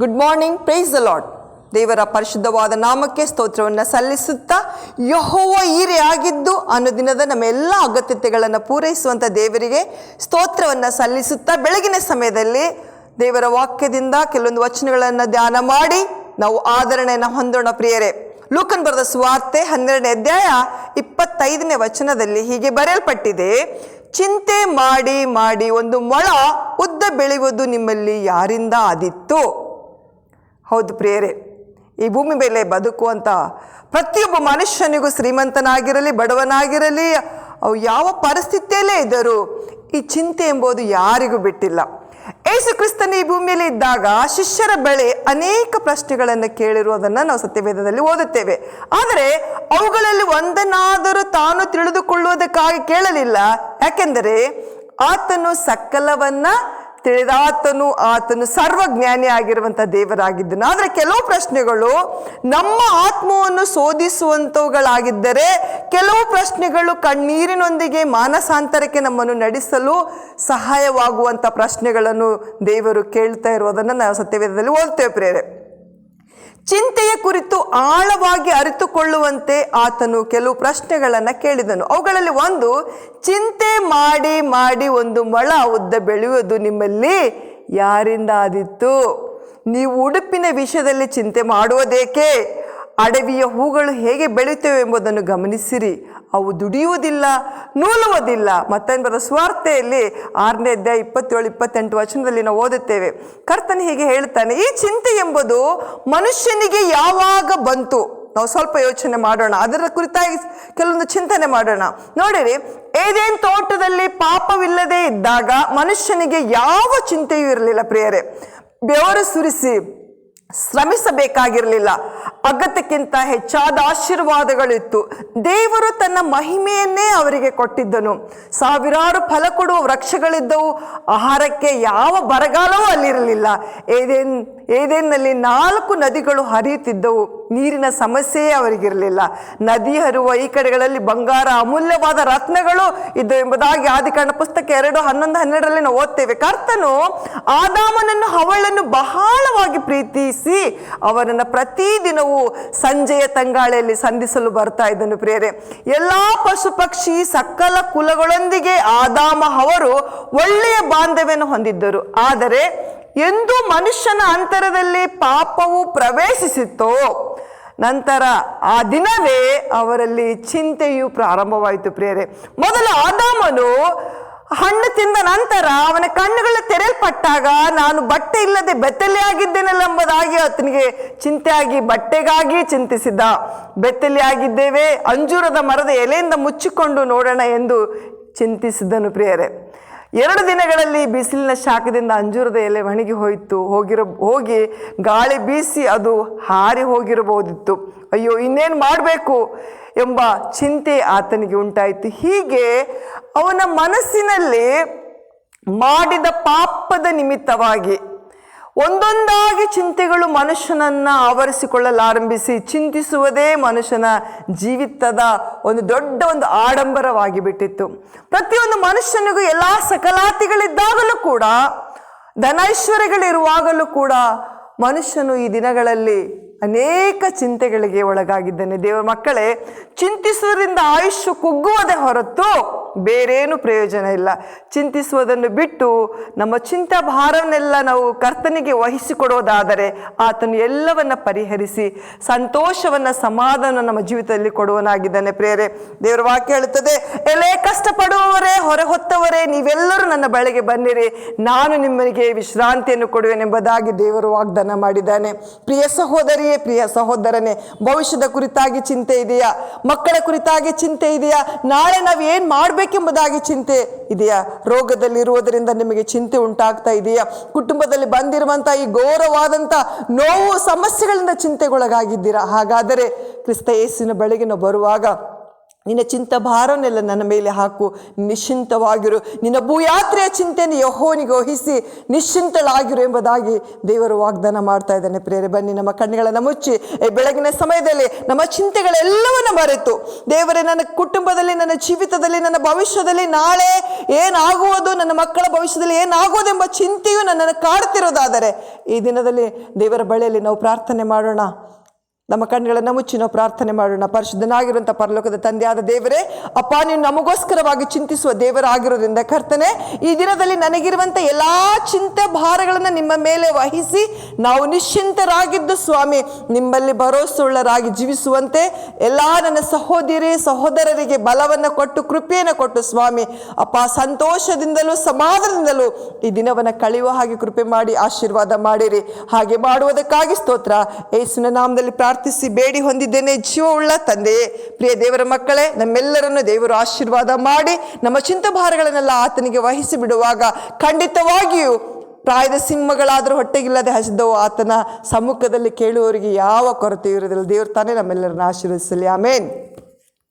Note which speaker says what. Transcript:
Speaker 1: Good morning praise the lord ದೇವರ ಪರಿಶುದ್ಧವಾದ ನಾಮಕ್ಕೆ ಸ್ತೋತ್ರವನ್ನು ಸಲ್ಲಿಸುತ್ತಾ ಯಹೋವ ಆಗಿದ್ದು ಅನುದಿನದ ನಮ್ಮ ಎಲ್ಲ ಅಗತ್ಯತೆಗಳನ್ನು ಪೂರೈಸುವಂಥ ದೇವರಿಗೆ ಸ್ತೋತ್ರವನ್ನು ಸಲ್ಲಿಸುತ್ತಾ ಬೆಳಗಿನ ಸಮಯದಲ್ಲಿ ದೇವರ ವಾಕ್ಯದಿಂದ ಕೆಲವೊಂದು ವಚನಗಳನ್ನು ಧ್ಯಾನ ಮಾಡಿ ನಾವು ಆಧರಣೆಯನ್ನು ಹೊಂದೋಣ ಪ್ರಿಯರೇ. ಲೂಕನ್ ಬರೆದ ಸುವಾರ್ತೆ ಹನ್ನೆರಡನೇ ಅಧ್ಯಾಯ ಇಪ್ಪತ್ತೈದನೇ ವಚನದಲ್ಲಿ ಹೀಗೆ ಬರೆಯಲ್ಪಟ್ಟಿದೆ, ಚಿಂತೆ ಮಾಡಿ ಮಾಡಿ ಒಂದು ಮೊಳ ಉದ್ದ ಬೆಳೆಯುವುದು ನಿಮ್ಮಲ್ಲಿ ಯಾರಿಂದ ಆದಿತ್ತು? ಹೌದು ಪ್ರಿಯರೇ, ಈ ಭೂಮಿ ಮೇಲೆ ಬದುಕುವಂಥ ಪ್ರತಿಯೊಬ್ಬ ಮನುಷ್ಯನಿಗೂ ಶ್ರೀಮಂತನಾಗಿರಲಿ, ಬಡವನಾಗಿರಲಿ, ಅವು ಯಾವ ಪರಿಸ್ಥಿತಿಯಲ್ಲೇ ಇದ್ದರೂ ಈ ಚಿಂತೆ ಎಂಬುದು ಯಾರಿಗೂ ಬಿಟ್ಟಿಲ್ಲ. ಏಸು ಕ್ರಿಸ್ತನ ಈ ಭೂಮಿಯಲ್ಲಿ ಇದ್ದಾಗ ಶಿಷ್ಯರ ಬಳಿ ಅನೇಕ ಪ್ರಶ್ನೆಗಳನ್ನು ಕೇಳಿರುವುದನ್ನು ನಾವು ಸತ್ಯವೇದದಲ್ಲಿ ಓದುತ್ತೇವೆ. ಆದರೆ ಅವುಗಳಲ್ಲಿ ಒಂದನ್ನಾದರೂ ತಾನು ತಿಳಿದುಕೊಳ್ಳುವುದಕ್ಕಾಗಿ ಕೇಳಲಿಲ್ಲ. ಯಾಕೆಂದರೆ ಆತನು ಸಕಲವನ್ನ ತಿಳಿದಾತನು ಆತನು ಸರ್ವಜ್ಞಾನಿ ಆಗಿರುವಂಥ ದೇವರಾಗಿದ್ದನು. ಆದರೆ ಕೆಲವು ಪ್ರಶ್ನೆಗಳು ನಮ್ಮ ಆತ್ಮವನ್ನು ಶೋಧಿಸುವಂಥವುಗಳಾಗಿದ್ದರೆ ಕೆಲವು ಪ್ರಶ್ನೆಗಳು ಕಣ್ಣೀರಿನೊಂದಿಗೆ ಮಾನಸಾಂತರಕ್ಕೆ ನಮ್ಮನ್ನು ನಡೆಸಲು ಸಹಾಯವಾಗುವಂಥ ಪ್ರಶ್ನೆಗಳನ್ನು ದೇವರು ಕೇಳ್ತಾ ಇರುವುದನ್ನು ನಾವು ಸತ್ಯವೇದದಲ್ಲಿ ಓದ್ತೇವೆ ಪ್ರೇರೆ ಚಿಂತೆಯ ಕುರಿತು ಆಳವಾಗಿ ಅರಿತುಕೊಳ್ಳುವಂತೆ ಆತನು ಕೆಲವು ಪ್ರಶ್ನೆಗಳನ್ನು ಕೇಳಿದನು. ಅವುಗಳಲ್ಲಿ ಒಂದು, ಚಿಂತೆ ಮಾಡಿ ಮಾಡಿ ಒಂದು ಮೊಳ ಉದ್ದ ಬೆಳೆಯುವುದು ನಿಮ್ಮಲ್ಲಿ ಯಾರಿಂದ ಆದಿತ್ತು ನೀವು ಉಡುಪಿನ ವಿಷಯದಲ್ಲಿ ಚಿಂತೆ ಮಾಡುವುದೇಕೆ? ಅಡವಿಯ ಹೂಗಳು ಹೇಗೆ ಬೆಳೆಯುತ್ತವೆ ಎಂಬುದನ್ನು ಗಮನಿಸಿರಿ. ಅವು ದುಡಿಯುವುದಿಲ್ಲ, ನೂಲುವುದಿಲ್ಲ. ಮತ್ತೊಂದರ ಸ್ವಾರ್ಥೆಯಲ್ಲಿ ಆರನೇ ಅಧ್ಯಾಯ ಇಪ್ಪತ್ತೇಳು, ಇಪ್ಪತ್ತೆಂಟು ವಚನದಲ್ಲಿ ನಾವು ಓದುತ್ತೇವೆ. ಕರ್ತನ ಹೀಗೆ ಹೇಳ್ತಾನೆ ಈ ಚಿಂತೆ ಎಂಬುದು ಮನುಷ್ಯನಿಗೆ ಯಾವಾಗ ಬಂತು? ನಾವು ಸ್ವಲ್ಪ ಯೋಚನೆ ಮಾಡೋಣ. ಅದರ ಕುರಿತಾಗಿ ಕೆಲವೊಂದು ಚಿಂತನೆ ಮಾಡೋಣ. ನೋಡಿರಿ, ಏದೇನ್ ತೋಟದಲ್ಲಿ ಪಾಪವಿಲ್ಲದೆ ಇದ್ದಾಗ ಮನುಷ್ಯನಿಗೆ ಯಾವ ಚಿಂತೆಯೂ ಇರಲಿಲ್ಲ ಪ್ರಿಯರೇ. ಬೆವರು ಸುರಿಸಿ ಶ್ರಮಿಸಬೇಕಾಗಿರಲಿಲ್ಲ. ಅಗತ್ಯಕ್ಕಿಂತ ಹೆಚ್ಚಾದ ಆಶೀರ್ವಾದಗಳಿತ್ತು. ದೇವರು ತನ್ನ ಮಹಿಮೆಯನ್ನೇ ಅವರಿಗೆ ಕೊಟ್ಟಿದ್ದನು. ಸಾವಿರಾರು ಫಲ ಕೊಡುವ ವೃಕ್ಷಗಳಿದ್ದವು. ಆಹಾರಕ್ಕೆ ಯಾವ ಬರಗಾಲವೂ ಅಲ್ಲಿರಲಿಲ್ಲ. ಏದೇನ್ ಏದೇನಲ್ಲಿ ನಾಲ್ಕು ನದಿಗಳು ಹರಿಯುತ್ತಿದ್ದವು. ನೀರಿನ ಸಮಸ್ಯೆಯೇ ಅವರಿಗಿರಲಿಲ್ಲ. ನದಿ ಹರಿಯುವ ಈ ಕಡೆಗಳಲ್ಲಿ ಬಂಗಾರ ಅಮೂಲ್ಯವಾದ ರತ್ನಗಳು ಇದು ಎಂಬುದಾಗಿ ಆದಿಕಾಂಡ ಪುಸ್ತಕ ಎರಡು, ಹನ್ನೊಂದು, ಹನ್ನೆರಡರಲ್ಲಿ ನಾವು ಓದ್ತೇವೆ. ಕರ್ತನು ಆದಾಮನನ್ನು ಅವಳನ್ನು ಬಹಳವಾಗಿ ಪ್ರೀತಿಸಿ ಅವರನ್ನು ಪ್ರತಿದಿನವೂ ಸಂಜೆಯ ತಂಗಾಳೆಯಲ್ಲಿ ಸಂಧಿಸಲು ಬರ್ತಾ ಇದ್ದನು ಪ್ರಿಯರೇ. ಎಲ್ಲ ಪಶು ಪಕ್ಷಿ ಸಕಲ ಕುಲಗಳೊಂದಿಗೆ ಆದಾಮ ಅವರು ಒಳ್ಳೆಯ ಬಾಂಧವ್ಯವನ್ನು ಹೊಂದಿದ್ದರು. ಆದರೆ ಎಂದು ಮನುಷ್ಯನ ಅಂತರದಲ್ಲಿ ಪಾಪವು ಪ್ರವೇಶಿಸಿತೋ, ನಂತರ ಆ ದಿನವೇ ಅವರಲ್ಲಿ ಚಿಂತೆಯು ಪ್ರಾರಂಭವಾಯಿತು ಪ್ರಿಯರೇ. ಮೊದಲು ಆದಾಮನು ಹಣ್ಣು ತಿಂದ ನಂತರ ಅವನ ಕಣ್ಣುಗಳು ತೆರೆಯಲ್ಪಟ್ಟಾಗ, ನಾನು ಬಟ್ಟೆ ಇಲ್ಲದೆ ಬೆತ್ತಲೆ ಆಗಿದ್ದೇನಲ್ಲ ಎಂಬುದಾಗಿ ಆತನಿಗೆ ಚಿಂತೆಯಾಗಿ ಬಟ್ಟೆಗಾಗಿ ಚಿಂತಿಸಿದ್ದ ಬೆತ್ತಲೆಯಾಗಿದ್ದೇವೆ ಅಂಜೂರದ ಮರದ ಎಲೆಯಿಂದ ಮುಚ್ಚಿಕೊಂಡು ನೋಡೋಣ ಎಂದು ಚಿಂತಿಸಿದ್ದನು ಪ್ರಿಯರೇ. ಎರಡು ದಿನಗಳಲ್ಲಿ ಬಿಸಿಲಿನ ಶಾಖದಿಂದ ಅಂಜೂರದ ಎಲೆ ಒಣಗಿ ಹೋಯಿತು. ಹೋಗಿರೋ ಹೋಗಿ ಗಾಳಿ ಬೀಸಿ ಅದು ಹಾರಿ ಹೋಗಿರಬಹುದಿತ್ತು. ಅಯ್ಯೋ, ಇನ್ನೇನು ಮಾಡಬೇಕು ಎಂಬ ಚಿಂತೆ ಆತನಿಗೆ ಉಂಟಾಯಿತು. ಹೀಗೆ ಅವನ ಮನಸ್ಸಿನಲ್ಲಿ ಮಾಡಿದ ಪಾಪದ ನಿಮಿತ್ತವಾಗಿ ಒಂದೊಂದಾಗಿ ಚಿಂತೆಗಳು ಮನುಷ್ಯನನ್ನ ಆವರಿಸಿಕೊಳ್ಳಲಾರಂಭಿಸಿ ಚಿಂತಿಸುವುದೇ ಮನುಷ್ಯನ ಜೀವಿತದ ಒಂದು ದೊಡ್ಡ ಒಂದು ಆಡಂಬರವಾಗಿ ಬಿಟ್ಟಿತ್ತು ಪ್ರತಿಯೊಂದು ಮನುಷ್ಯನಿಗೂ ಎಲ್ಲ ಸಕಲಾತಿಗಳಿದ್ದಾಗಲೂ ಕೂಡ ಧನೈಶ್ವರ್ಯಗಳಿರುವಾಗಲೂ ಕೂಡ ಮನುಷ್ಯನು ಈ ದಿನಗಳಲ್ಲಿ ಅನೇಕ ಚಿಂತೆಗಳಿಗೆ ಒಳಗಾಗಿದ್ದಾನೆ. ದೇವರ ಮಕ್ಕಳೇ, ಚಿಂತಿಸುವುದರಿಂದ ಆಯುಷ್ಯ ಕುಗ್ಗುವುದೇ ಹೊರತು ಬೇರೇನು ಪ್ರಯೋಜನ ಇಲ್ಲ. ಚಿಂತಿಸುವುದನ್ನು ಬಿಟ್ಟು ನಮ್ಮ ಚಿಂತ ಭಾರವನ್ನೆಲ್ಲ ನಾವು ಕರ್ತನಿಗೆ ವಹಿಸಿಕೊಡೋದಾದರೆ ಆತನು ಎಲ್ಲವನ್ನು ಪರಿಹರಿಸಿ ಸಂತೋಷವನ್ನ ಸಮಾಧಾನ ನಮ್ಮ ಜೀವಿತದಲ್ಲಿ ಕೊಡುವನಾಗಿದ್ದಾನೆ ಪ್ರೇರೆ ದೇವರ ವಾಕ್ಯ ಹೇಳುತ್ತದೆ, ಎಲೆ ಕಷ್ಟಪಡುವವರೇ, ಹೊರ ಹೊತ್ತವರೇ, ನೀವೆಲ್ಲರೂ ನನ್ನ ಬಳಿಗೆ ಬನ್ನಿರಿ. ನಾನು ನಿಮ್ಮನಿಗೆ ವಿಶ್ರಾಂತಿಯನ್ನು ಕೊಡುವೆನೆಂಬುದಾಗಿ ದೇವರು ವಾಗ್ದಾನ ಮಾಡಿದ್ದಾನೆ. ಪ್ರಿಯ ಸಹೋದರಿಯೇ, ಪ್ರಿಯ ಸಹೋದರನೇ, ಭವಿಷ್ಯದ ಕುರಿತಾಗಿ ಚಿಂತೆ ಇದೆಯಾ? ಮಕ್ಕಳ ಕುರಿತಾಗಿ ಚಿಂತೆ ಇದೆಯಾ? ನಾಳೆ ನಾವು ಏನು ಮಾಡಬೇಕೆಂಬುದಾಗಿ ಚಿಂತೆ ಇದೆಯಾ? ರೋಗದಲ್ಲಿರುವುದರಿಂದ ನಿಮಗೆ ಚಿಂತೆ ಉಂಟಾಗ್ತಾ ಇದೆಯಾ? ಕುಟುಂಬದಲ್ಲಿ ಬಂದಿರುವಂಥ ಈ ಘೋರವಾದಂಥ ನೋವು, ಸಮಸ್ಯೆಗಳಿಂದ ಚಿಂತೆಗೊಳಗಾಗಿದ್ದೀರಾ? ಹಾಗಾದರೆ ಕ್ರಿಸ್ತ ಯೇಸಿನ ಬೆಳಗಿನ ಬರುವಾಗ ನಿನ್ನ ಚಿಂತ ಭಾರವನ್ನೆಲ್ಲ ನನ್ನ ಮೇಲೆ ಹಾಕು, ನಿಶ್ಚಿಂತವಾಗಿರು. ನಿನ್ನ ಭೂಯಾತ್ರೆಯ ಚಿಂತೆಯನ್ನು ಯಹೋನಿಗೆ ವಹಿಸಿ ನಿಶ್ಚಿಂತಳಾಗಿರು ಎಂಬುದಾಗಿ ದೇವರು ವಾಗ್ದಾನ ಮಾಡ್ತಾ ಇದ್ದಾನೆ. ಪ್ರೇರೆ ಬನ್ನಿ ನಮ್ಮ ಕಣ್ಣುಗಳನ್ನು ಮುಚ್ಚಿ ಬೆಳಗಿನ ಸಮಯದಲ್ಲಿ ನಮ್ಮ ಚಿಂತೆಗಳೆಲ್ಲವನ್ನು ಮರೆತು, ದೇವರೇ, ನನ್ನ ಕುಟುಂಬದಲ್ಲಿ, ನನ್ನ ಜೀವಿತದಲ್ಲಿ, ನನ್ನ ಭವಿಷ್ಯದಲ್ಲಿ ನಾಳೆ ಏನಾಗುವುದು, ನನ್ನ ಮಕ್ಕಳ ಭವಿಷ್ಯದಲ್ಲಿ ಏನಾಗುವುದೆಂಬ ಚಿಂತೆಯು ನನ್ನನ್ನು ಕಾಡ್ತಿರೋದಾದರೆ, ಈ ದಿನದಲ್ಲಿ ದೇವರ ಬಳಿಯಲ್ಲಿ ನಾವು ಪ್ರಾರ್ಥನೆ ಮಾಡೋಣ. ನಮ್ಮ ಕಣ್ಣುಗಳನ್ನು ಮುಚ್ಚಿ ನಾವು ಪ್ರಾರ್ಥನೆ ಮಾಡೋಣ. ಪರಿಶುದ್ಧನಾಗಿರುವಂಥ ಪರಲೋಕದ ತಂದೆಯಾದ ದೇವರೇ, ಅಪ್ಪ, ನೀನು ನಮಗೋಸ್ಕರವಾಗಿ ಚಿಂತಿಸುವ ದೇವರಾಗಿರೋದ್ರಿಂದ ಕರ್ತನೆ, ಈ ದಿನದಲ್ಲಿ ನನಗಿರುವಂಥ ಎಲ್ಲ ಚಿಂತೆ ಭಾರಗಳನ್ನು ನಿಮ್ಮ ಮೇಲೆ ವಹಿಸಿ ನಾವು ನಿಶ್ಚಿಂತರಾಗಿದ್ದು ಸ್ವಾಮಿ, ನಿಮ್ಮಲ್ಲಿ ಭರೋಸುಳ್ಳರಾಗಿ ಜೀವಿಸುವಂತೆ ಎಲ್ಲ ನನ್ನ ಸಹೋದರಿ ಸಹೋದರರಿಗೆ ಬಲವನ್ನು ಕೊಟ್ಟು, ಕೃಪೆಯನ್ನು ಕೊಟ್ಟು ಸ್ವಾಮಿ. ಅಪ್ಪ, ಸಂತೋಷದಿಂದಲೂ ಸಮಾಧಾನದಿಂದಲೂ ಈ ದಿನವನ್ನು ಕಳೆಯುವ ಹಾಗೆ ಕೃಪೆ ಮಾಡಿ, ಆಶೀರ್ವಾದ ಮಾಡಿರಿ. ಹಾಗೆ ಮಾಡುವುದಕ್ಕಾಗಿ ಸ್ತೋತ್ರ. ಏಸಿನ ನಾಮದಲ್ಲಿ ಪ್ರಾರ್ಥಿಸಿ ಬೇಡಿ ಹೊಂದಿದ್ದೇನೆ ಜೀವವುಳ್ಳ ತಂದೆಯೇ. ಪ್ರಿಯ ದೇವರ ಮಕ್ಕಳೇ, ನಮ್ಮೆಲ್ಲರನ್ನು ದೇವರು ಆಶೀರ್ವಾದ ಮಾಡಿ ನಮ್ಮ ಚಿಂತಭಾರಗಳನ್ನೆಲ್ಲ ಆತನಿಗೆ ವಹಿಸಿ ಬಿಡುವಾಗ ಖಂಡಿತವಾಗಿಯೂ ಪ್ರಾಯದ ಸಿಂಹಗಳಾದರೂ ಹೊಟ್ಟೆಗಿಲ್ಲದೆ ಹಸಿದವು. ಆತನ ಸಮ್ಮುಖದಲ್ಲಿ ಕೇಳುವವರಿಗೆ ಯಾವ ಕೊರತೆ ಇರುವುದಿಲ್ಲ. ದೇವರು ತಾನೇ ನಮ್ಮೆಲ್ಲರನ್ನ ಆಶೀರ್ವದಿಸಲಿ. ಆಮೇನ್.